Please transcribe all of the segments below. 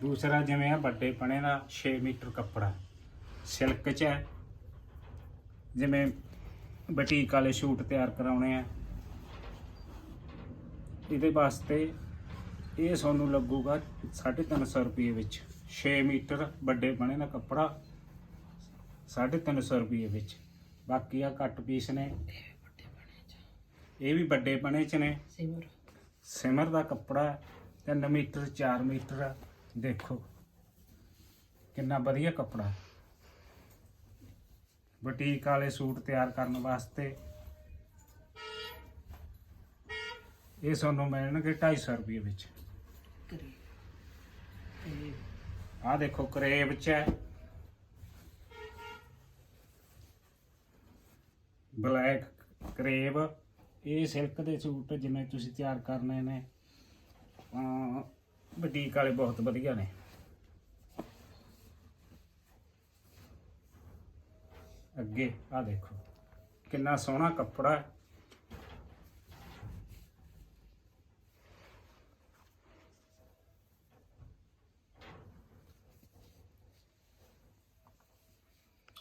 ਦੂਸਰਾ ਜਿਵੇਂ ਆ ਵੱਡੇ ਪਣੇ ਦਾ 6 ਮੀਟਰ ਕੱਪੜਾ। ਸਿਲਕ ਚ ਹੈ। ਜਿਵੇਂ ਬਟੀਕ ਵਾਲੇ ਸ਼ੂਟ ਤਿਆਰ ਕਰਾਉਣੇ ਆ। ਇਹਦੇ ਵਾਸਤੇ ਇਹ ਤੁਹਾਨੂੰ ਲੱਗੂਗਾ 350 ਰੁਪਏ ਵਿੱਚ। 6 ਮੀਟਰ ਵੱਡੇ ਪਣੇ ਦਾ ਕੱਪੜਾ 350 ਰੁਪਏ ਵਿੱਚ। ਬਾਕੀ ਆ ਕੱਟ ਪੀਸ ਨੇ। ਇਹ ਵੀ ਵੱਡੇ ਪਣੇ ਚ ਨੇ। ਸਿਮਰ। ਸਿਮਰ ਦਾ ਕੱਪੜਾ 3 ਮੀਟਰ 4 ਮੀਟਰ। ਦੇਖੋ। ਕਿੰਨਾ ਵਧੀਆ ਕੱਪੜਾ। ਬੁਟੀਕ ਵਾਲੇ ਸੂਟ ਤਿਆਰ ਕਰਨ ਵਾਸਤੇ ਇਹ ਤੁਹਾਨੂੰ ਮਿਲਣਗੇ 250 ਰੁਪਏ ਵਿੱਚ। ਕਰੀ ਆਹ ਦੇਖੋ ਕਰੇਬ ਚ ਹੈ। ਬਲੈਕ ਕਰੇਬ ਇਹ ਸਿਲਕ ਦੇ ਸੂਟ ਜਿਵੇਂ ਤੁਸੀਂ ਤਿਆਰ ਕਰਨੇ ਨੇ। ਬੁਟੀਕ ਵਾਲੇ ਬਹੁਤ ਵਧੀਆ ਨੇ। ਅੱਗੇ, ਆਹ ਦੇਖੋ, ਕਿੰਨਾ ਸੋਹਣਾ ਕੱਪੜਾ ਹੈ।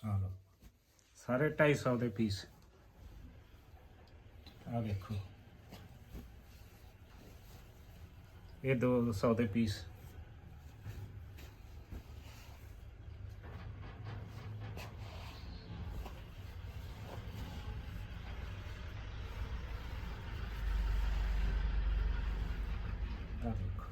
ਆ ਲਓ, ਸਾਰੇ 250 ਦੇ ਪੀਸ। ਆ ਦੇਖੋ ਇਹ 200 ਦੇ ਪੀਸ ਆ ਦੇਖੋ